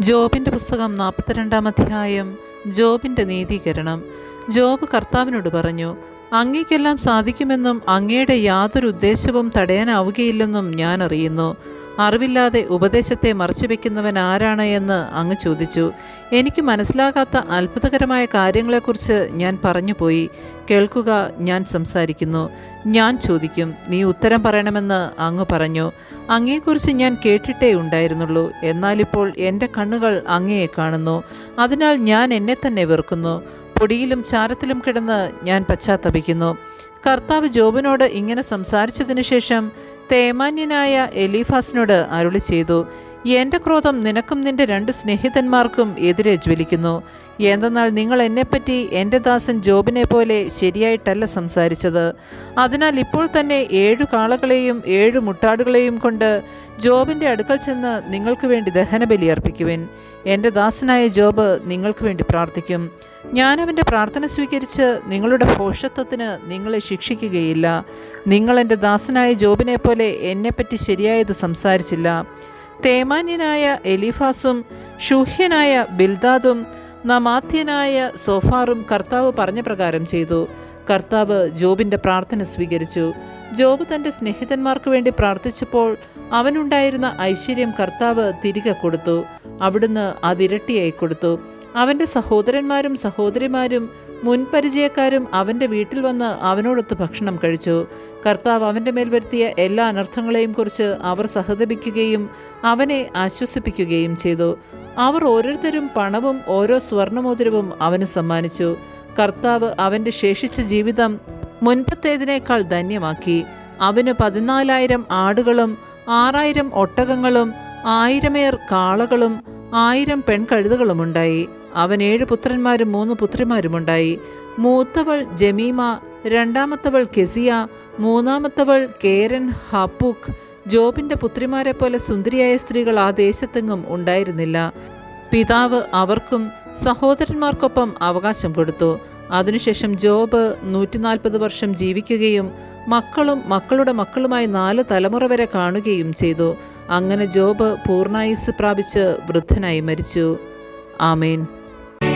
ജോബിന്റെ പുസ്തകം നാൽപ്പത്തിരണ്ടാം അധ്യായം ജോബിന്റെ നീതീകരണം. ജോബ് കർത്താവിനോട് പറഞ്ഞു അങ്ങേക്കെല്ലാം സാധിക്കുമെന്നും അങ്ങയുടെ യാതൊരു ഉദ്ദേശവും തടയാനാവുകയില്ലെന്നും ഞാൻ അറിയുന്നു. അറിവില്ലാതെ ഉപദേശത്തെ മറച്ചുവെക്കുന്നവൻ ആരാണ് എന്ന് അങ്ങ് ചോദിച്ചു. എനിക്ക് മനസ്സിലാകാത്ത അത്ഭുതകരമായ കാര്യങ്ങളെക്കുറിച്ച് ഞാൻ പറഞ്ഞുപോയി. കേൾക്കുക ഞാൻ സംസാരിക്കുന്നു. ഞാൻ ചോദിക്കും നീ ഉത്തരം പറയണമെന്ന് അങ്ങ് പറഞ്ഞു. അങ്ങയെക്കുറിച്ച് ഞാൻ കേട്ടിട്ടേ ഉണ്ടായിരുന്നുള്ളൂ. എന്നാലിപ്പോൾ എന്റെ കണ്ണുകൾ അങ്ങയെ കാണുന്നു. അതിനാൽ ഞാൻ എന്നെ തന്നെ വെറുക്കുന്നു. പൊടിയിലും ചാരത്തിലും കിടന്ന് ഞാൻ പശ്ചാത്തപിക്കുന്നു. കർത്താവ് ജോബിനോട് ഇങ്ങനെ സംസാരിച്ചതിനു ശേഷം തേമാന്യനായ എലീഫാസിനോട് അരുളി ചെയ്തു എന്റെ ക്രോധം നിനക്കും നിന്റെ രണ്ട് സ്നേഹിതന്മാർക്കും എതിരെ ജ്വലിക്കുന്നു. എന്തെന്നാൽ നിങ്ങൾ എന്നെപ്പറ്റി എന്റെ ദാസൻ ജോബിനെ പോലെ ശരിയായിട്ടല്ല സംസാരിച്ചത്. അതിനാൽ ഇപ്പോൾ തന്നെ ഏഴു കാളകളെയും ഏഴു മുട്ടാടുകളെയും കൊണ്ട് ജോബിന്റെ അടുക്കൽ ചെന്ന് നിങ്ങൾക്ക് വേണ്ടി ദഹനബലി അർപ്പിക്കുവിൻ. എന്റെ ദാസനായ ജോബ് നിങ്ങൾക്ക് വേണ്ടി പ്രാർത്ഥിക്കും. ഞാൻ അവന്റെ പ്രാർത്ഥന സ്വീകരിച്ച് നിങ്ങളുടെ ഭോഷത്വത്തിന് നിങ്ങളെ ശിക്ഷിക്കുകയില്ല. നിങ്ങൾ എന്റെ ദാസനായ ജോബിനെ പോലെ എന്നെപ്പറ്റി ശരിയായത് സംസാരിച്ചില്ല. തേമാന്യനായ എലിഫാസും ഷൂഹ്യനായ ബിൽദാദും നമാത്യനായ സോഫാറും കർത്താവ് പറഞ്ഞ പ്രകാരം ചെയ്തു. കർത്താവ് ജോബിന്റെ പ്രാർത്ഥന സ്വീകരിച്ചു. ജോബ് തന്റെ സ്നേഹിതന്മാർക്ക് വേണ്ടി പ്രാർത്ഥിച്ചപ്പോൾ അവനുണ്ടായിരുന്ന ഐശ്വര്യം കർത്താവ് തിരികെ കൊടുത്തു. അവിടുന്ന് അതിരട്ടിയായി കൊടുത്തു. അവന്റെ സഹോദരന്മാരും സഹോദരിമാരും മുൻപരിചയക്കാരും അവന്റെ വീട്ടിൽ വന്ന് അവനോടൊത്ത് ഭക്ഷണം കഴിച്ചു. കർത്താവ് അവന്റെ മേൽ വരുത്തിയ എല്ലാ അനർത്ഥങ്ങളെയും കുറിച്ച് അവർ സഹതപിക്കുകയും അവനെ ആശ്വസിപ്പിക്കുകയും ചെയ്തു. അവർ ഓരോരുത്തരും പണവും ഓരോ സ്വർണമോതിരവും അവന് സമ്മാനിച്ചു. കർത്താവ് അവന്റെ ശേഷിച്ച ജീവിതം മുൻപത്തേതിനേക്കാൾ ധന്യമാക്കി. അവന് പതിനാലായിരം ആടുകളും ആറായിരം ഒട്ടകങ്ങളും ആയിരമേർ കാളകളും ആയിരം പെൺകഴുതകളുമുണ്ടായി. അവൻ ഏഴ് പുത്രന്മാരും മൂന്ന് പുത്രിമാരുമുണ്ടായി. മൂത്തവൾ ജമീമ രണ്ടാമത്തവൾ കെസിയ മൂന്നാമത്തവൾ കേരൻ ഹാപ്പൂക്ക്. ജോബിന്റെ പുത്രിമാരെ പോലെ സുന്ദരിയായ സ്ത്രീകൾ ആ ദേശത്തെങ്ങും ഉണ്ടായിരുന്നില്ല. പിതാവ് അവർക്കും സഹോദരന്മാർക്കൊപ്പം അവകാശം കൊടുത്തു. അതിനുശേഷം ജോബ് നൂറ്റിനാൽപ്പത് വർഷം ജീവിക്കുകയും മക്കളും മക്കളുടെ മക്കളുമായി നാല് തലമുറ വരെ കാണുകയും ചെയ്തു. അങ്ങനെ ജോബ് പൂർണായുസ് പ്രാപിച്ച് വൃദ്ധനായി മരിച്ചു. ആമേൻ.